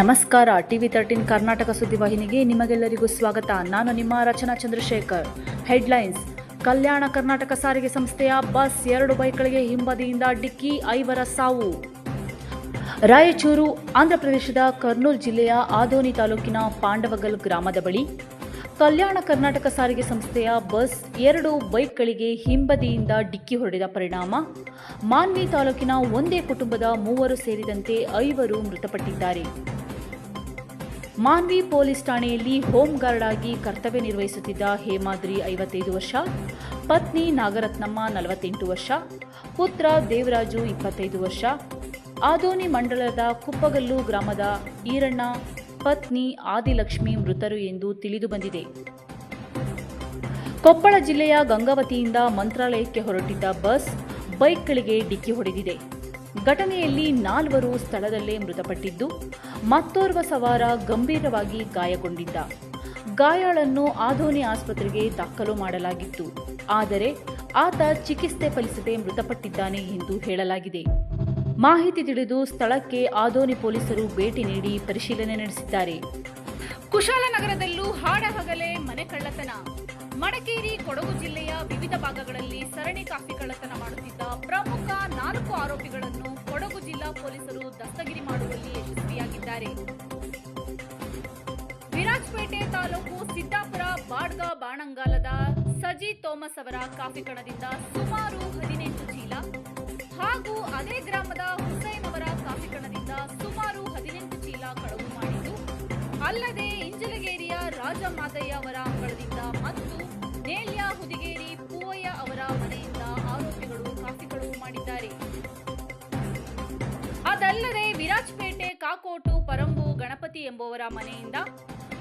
ನಮಸ್ಕಾರ. TV thirteen Karnataka ಸುದ್ದಿವಾಹಿನಿಗೆ ನಿಮಗೆಲ್ಲರಿಗೂ ಸ್ವಾಗತ. ನಾನು ನಿಮ್ಮ ರಚನಾ ಚಂದ್ರಶೇಖರ್. ಹೆಡ್ಲೈನ್ಸ್. ಕಲ್ಯಾಣ ಕರ್ನಾಟಕ ಸಾರಿಗೆ ಸಂಸ್ಥೆಯ ಬಸ್ ಎರಡು ಬೈಕ್ಗಳಿಗೆ ಹಿಂಬದಿಯಿಂದ ಡಿಕ್ಕಿ ಐವರ ಸಾವು. ರಾಯಚೂರು, ಆಂಧ್ರಪ್ರದೇಶದ ಕರ್ನೂಲ್ ಜಿಲ್ಲೆಯ ಆದೋನಿ ತಾಲೂಕಿನ ಪಾಂಡವಗಲ್ ಗ್ರಾಮದ ಬಳಿ ಕಲ್ಯಾಣ ಕರ್ನಾಟಕ ಸಾರಿಗೆ ಸಂಸ್ಥೆಯ ಬಸ್ ಎರಡು ಬೈಕ್ಗಳಿಗೆ ಹಿಂಬದಿಯಿಂದ ಡಿಕ್ಕಿ ಹೊಡೆದ ಪರಿಣಾಮ. ಮಾನ್ವಿ ತಾಲೂಕಿನ ಒಂದೇ ಕುಟುಂಬದ ಮೂವರು ಸೇರಿದಂತೆ ಐವರು ಮೃತಪಟ್ಟಿದ್ದಾರೆ. ಮಾನ್ವಿ ಪೊಲೀಸ್ ಠಾಣೆಯಲ್ಲಿ ಹೋಮ್ ಗಾರ್ಡ್ ಆಗಿ ಕರ್ತವ್ಯ ನಿರ್ವಹಿಸುತ್ತಿದ್ದ ಹೇಮಾದ್ರಿ ಐವತ್ತೈದು ವರ್ಷ, ಪತ್ನಿ ನಾಗರತ್ನಮ್ಮ ನಲವತ್ತೆಂಟು ವರ್ಷ, ಪುತ್ರ ದೇವರಾಜು ಇಪ್ಪತ್ತೈದು ವರ್ಷ ಆದೋನಿ ಮಂಡಲದ ಕುಪ್ಪಗಲ್ಲು ಗ್ರಾಮದ ಈರಣ್ಣ, ಪತ್ನಿ ಆದಿಲಕ್ಷ್ಮಿ ಮೃತರು ಎಂದು ತಿಳಿದು ಬಂದಿದೆ. ಕೊಪ್ಪಳ ಜಿಲ್ಲೆಯ ಗಂಗಾವತಿಯಿಂದ ಮಂತ್ರಾಲಯಕ್ಕೆ ಹೊರಟಿದ್ದ ಬಸ್ ಬೈಕ್ಗಳಿಗೆ ಡಿಕ್ಕಿ ಹೊಡೆದಿದೆ. ಘಟನೆಯಲ್ಲಿ ನಾಲ್ವರು ಸ್ಥಳದಲ್ಲೇ ಮೃತಪಟ್ಟಿದ್ದು, ಮತ್ತೋರ್ವ ಸವಾರ ಗಂಭೀರವಾಗಿ ಗಾಯಗೊಂಡಿದ್ದ. ಗಾಯಾಳನ್ನು ಆಧೋನಿ ಆಸ್ಪತ್ರೆಗೆ ದಾಖಲು ಮಾಡಲಾಗಿತ್ತು. ಆದರೆ ಆತ ಚಿಕಿತ್ಸೆ ಫಲಿಸದೆ ಮೃತಪಟ್ಟಿದ್ದಾನೆ ಎಂದು ಹೇಳಲಾಗಿದೆ. ಮಾಹಿತಿ ತಿಳಿದು ಸ್ಥಳಕ್ಕೆ ಆದೋನಿ ಪೊಲೀಸರು ಭೇಟಿ ನೀಡಿ ಪರಿಶೀಲನೆ ನಡೆಸಿದ್ದಾರೆ. ಕುಶಾಲನಗರದಲ್ಲೂ ಹಾಡಹಗಲೇ ಮನೆ ಕಳ್ಳತನ. ಮಡಕೇರಿ ಕೊಡಗು ಜಿಲ್ಲೆಯ ವಿವಿಧ ಭಾಗಗಳಲ್ಲಿ ಸರಣಿ ಕಾಫಿ ಕಳ್ಳತನ. ಪೊಲೀಸರು ದಸ್ತಗಿರಿ ಮಾಡುವಲ್ಲಿ ಯಶಸ್ವಿಯಾಗಿದ್ದಾರೆ. ವಿರಾಜಪೇಟೆ ತಾಲೂಕು ಸಿದ್ದಾಪುರ ಬಾಡ್ಗ ಬಾಣಂಗಾಲದ ಸಜಿ ತೋಮಸ್ ಅವರ ಕಾಫಿ ಕಣದಿಂದ ಸುಮಾರು ಹದಿನೆಂಟು ಚೀಲ ಹಾಗೂ ಅದೇ ಗ್ರಾಮದ ಹುಸೈನ್ ಅವರ ಕಾಫಿ ಕಣದಿಂದ ಸುಮಾರು ಹದಿನೆಂಟು ಚೀಲ ಕಳವು ಮಾಡಿದ್ದು, ಅಲ್ಲದೆ ಇಂಜಲಗೇರಿಯ ರಾಜ ಮಾದಯ್ಯ ಅವರ ಪರಂಬು ಗಣಪತಿ ಎಂಬುವರ ಮನೆಯಿಂದ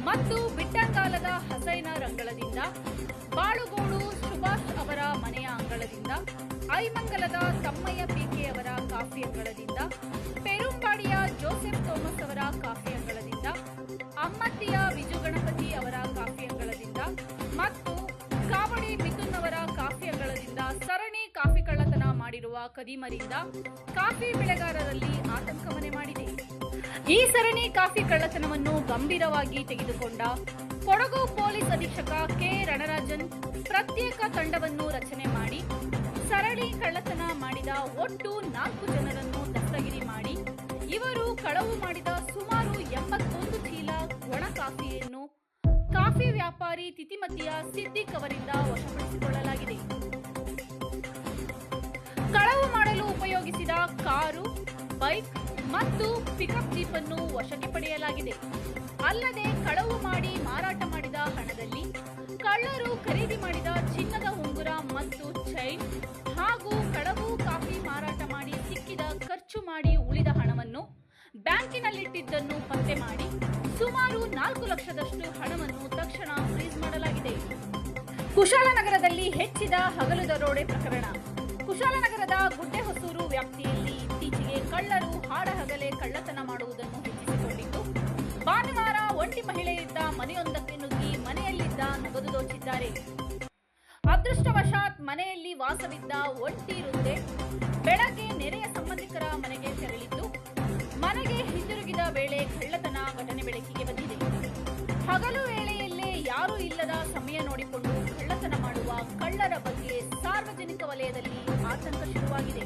ಮತ್ತು ಬಿಟ್ಟಂಗಾಲದ ಹಸೈನ ರಂಗಳದಿಂದ, ಬಾಳುಗೋಡು ಸುಭಾಷ್ ಅವರ ಮನೆಯ ಅಂಗಳದಿಂದ, ಐಮಂಗಲದ ತಮ್ಮಯ್ಯ ಪಿಕೆ ಅವರ ಕಾಫಿ ಅಂಗಳದಿಂದ, ಪೆರುಂಬಾಡಿಯ ಜೋಸೆಫ್ ಥೋಮಸ್ ಅವರ ಕಾಫಿ ಅಂಗಳದಿಂದ ಅಮ್ಮತ್ತಿಯ ವಿಜು ಗಣಪತಿ ಅವರ ಕಾಫಿ ಅಂಗಳದಿಂದ ಮತ್ತು ಕಾವಡಿ ಮಿಥುನ್ ಅವರ ಮಾಡಿರುವ ಕದಿಮರಿಂದ ಕಾಫಿ ಬೆಳೆಗಾರರಲ್ಲಿ ಆತಂಕ ಮನೆ ಮಾಡಿದೆ. ಈ ಸರಣಿ ಕಾಫಿ ಕಳ್ಳತನವನ್ನು ಗಂಭೀರವಾಗಿ ತೆಗೆದುಕೊಂಡ ಕೊಡಗು ಪೊಲೀಸ್ ಅಧೀಕ್ಷಕ ಕೆ ರಣರಾಜನ್ ಪ್ರತ್ಯೇಕ ತಂಡವನ್ನು ರಚನೆ ಮಾಡಿ, ಸರಣಿ ಕಳ್ಳತನ ಮಾಡಿದ ಒಟ್ಟು ನಾಲ್ಕು ಜನರನ್ನು ದಸ್ತಗಿರಿ ಮಾಡಿ, ಇವರು ಕಳವು ಮಾಡಿದ ಸುಮಾರು ಎಂಬತ್ತೊಂದು ಚೀಲ ಒಣ ಕಾಫಿಯನ್ನು ಕಾಫಿ ವ್ಯಾಪಾರಿ ತಿತಿಮತಿಯ ಸಿದ್ದಿಕ್ ಅವರಿಂದ ವಶಪಡಿಸಿಕೊಳ್ಳಲಾಗಿದೆ. ಕಳವು ಮಾಡಲು ಉಪಯೋಗಿಸಿದ ಕಾರು, ಬೈಕ್ ಮತ್ತು ಪಿಕಪ್ ಜೀಪ್ ಅನ್ನು ವಶಕ್ಕೆ ಪಡೆಯಲಾಗಿದೆ. ಅಲ್ಲದೆ ಕಳವು ಮಾಡಿ ಮಾರಾಟ ಮಾಡಿದ ಹಣದಲ್ಲಿ ಕಳ್ಳರು ಖರೀದಿ ಮಾಡಿದ ಚಿನ್ನದ ಉಂಗುರ ಮತ್ತು ಚೈನ್ ಹಾಗೂ ಕಳವು ಕಾಫಿ ಮಾರಾಟ ಮಾಡಿ ಸಿಕ್ಕಿದ ಖರ್ಚು ಮಾಡಿ ಉಳಿದ ಹಣವನ್ನು ಬ್ಯಾಂಕಿನಲ್ಲಿಟ್ಟಿದ್ದನ್ನು ಪತ್ತೆ ಮಾಡಿ ಸುಮಾರು ನಾಲ್ಕು ಲಕ್ಷದಷ್ಟು ಹಣವನ್ನು ತಕ್ಷಣ ಫ್ರೀಸ್ ಮಾಡಲಾಗಿದೆ. ಕುಶಾಲನಗರದಲ್ಲಿ ಹೆಚ್ಚಿದ ಹಗಲು ದರೋಡೆ ಪ್ರಕರಣ. ಕುಶಾಲನಗರದ ಗುಡ್ಡೆಹೊಸೂರು ವ್ಯಾಪ್ತಿಯಲ್ಲಿ ಇತ್ತೀಚೆಗೆ ಕಳ್ಳರು ಹಾಡಹಗಲೇ ಕಳ್ಳತನ ಮಾಡುವುದನ್ನು ಹೆಚ್ಚಿಸಿಕೊಂಡಿದ್ದು, ಭಾನುವಾರ ಒಂಟಿ ಮಹಿಳೆಯಿದ್ದ ಮನೆಯೊಂದಕ್ಕೆ ನುಗ್ಗಿ ಮನೆಯಲ್ಲಿದ್ದ ನಗದು ದೋಚಿದ್ದಾರೆ. ಅದೃಷ್ಟವಶಾತ್ ಮನೆಯಲ್ಲಿ ವಾಸವಿದ್ದ ಒಂಟಿ ವೃದ್ಧೆ ಬೆಳಗ್ಗೆ ನೆರೆಯ ಸಂಬಂಧಿಕರ ಮನೆಗೆ ತೆರಳಿದ್ದು, ಮನೆಗೆ ಹಿಂದಿರುಗಿದ ವೇಳೆ ಕಳ್ಳತನ ಘಟನೆ ಬೆಳಕಿಗೆ ಬಂದಿದೆ. ಹಗಲು ವೇಳೆಯಲ್ಲೇ ಯಾರೂ ಇಲ್ಲದ ಸಮಯ ನೋಡಿಕೊಂಡು ಕಳ್ಳತನ ಮಾಡುವ ಕಳ್ಳರ ಬಗ್ಗೆ ಆತಂಕ ಶುರುವಾಗಿದೆ.